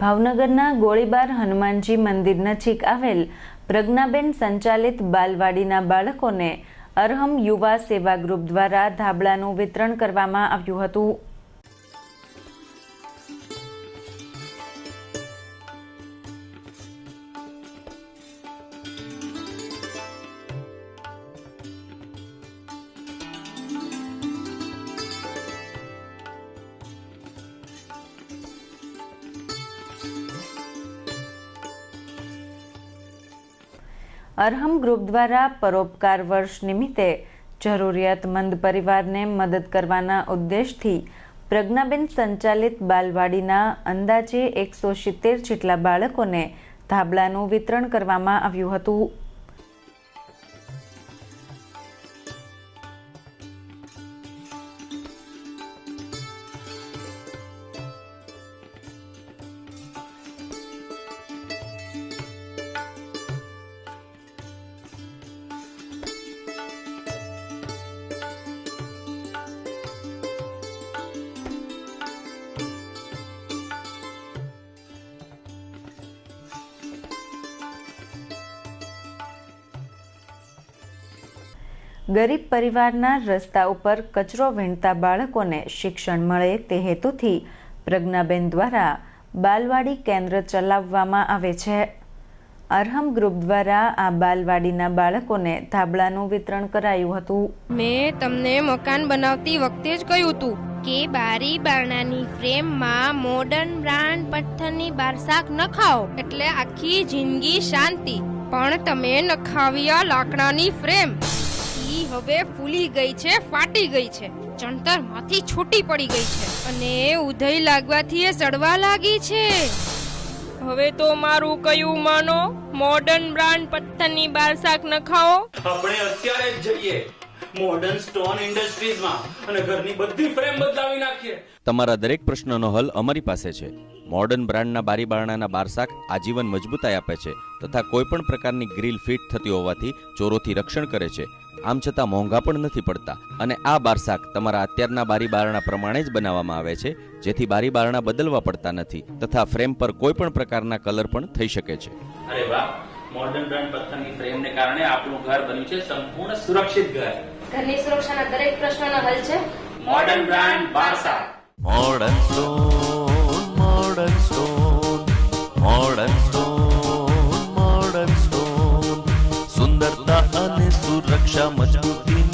ભાવનગરના ગોળીબાર હનુમાનજી મંદિર નજીક આવેલ પ્રજ્ઞાબેન સંચાલિત બાલવાડીના બાળકોને અરહમ યુવા સેવા ગ્રુપ દ્વારા ધાબળાનું વિતરણ કરવામાં આવ્યું હતું. અરહમ ગ્રુપ દ્વારા પરોપકાર વર્ષ નિમિત્તે જરૂરિયાતમંદ પરિવારને મદદ કરવાના ઉદ્દેશથી પ્રજ્ઞાબેન સંચાલિત બાલવાડીના અંદાજે એકસો સિત્તેર જેટલા બાળકોને ધાબળાનું વિતરણ કરવામાં આવ્યું હતું. ગરીબ પરિવારના રસ્તા ઉપર કચરો વીણતા બાળકોને શિક્ષણ મળે તે હેતુથી પ્રજ્ઞાબેન દ્વારા બાલવાડી કેન્દ્ર ચલાવવામાં આવે છે. અરહમ ગ્રુપ દ્વારા આ બાલવાડીના બાળકોને ધાબળાનું વિતરણ કરાયું હતું. મેં તમને મકાન બનાવતી વખતે જ કહ્યું હતું કે બારી બારણાની ફ્રેમમાં મોડર્ન બ્રાન્ડ પથ્થરની બારસાક નખાઓ એટલે આખી જિંદગી શાંતિ. પણ તમે નખાવ્યા લાકડાની ફ્રેમ. હવે ફૂલી ગઈ છે ફાટી ગઈ છે. ચણતરમાંથી છૂટી પડી ગઈ છે. અને ઉધઈ લાગવાથી એ સડવા લાગી છે. હવે તો મારું કયું માનો? મોડર્ન બ્રાન્ડ પથ્થરની બારસાક નખાઓ? આપણે અત્યારે જ જઈએ મોડર્ન સ્ટોન ઇન્ડસ્ટ્રીઝમાં અને ઘરની બધી ફ્રેમ બદલાવી નાખીએ. તમારા દરેક પ્રશ્નનો હલ અમારી પાસે છે. મોડર્ન બ્રાન્ડના બારી બારણાના બારસાક આજીવન મજબૂતાઈ આપે છે તથા કોઈ પણ પ્રકારની ગ્રીલ ફિટ થતી હોવાથી ચોરોથી રક્ષણ કરે છે. આમ છતાં મોંઘા પણ નથી પડતા. અને આ બારસાક તમારા અત્યારના બારી બારણા પ્રમાણે જ બનાવવામાં આવે છે જેથી બારી બારણા બદલવા પડતા નથી તથા ફ્રેમ પર કોઈ પણ પ્રકારના કલર પણ થઈ શકે છે. અરે વાહ! મોડર્ન બ્રાન્ડ પથ્થરની ફ્રેમને કારણે આપણું ઘર બન્યું છે સંપૂર્ણ સુરક્ષિત ઘર. ઘરની સુરક્ષાના દરેક પ્રશ્નોનો હલ છે. Modern brand બારસા modern stone modern stone modern Stone, સુરક્ષા મજબૂતી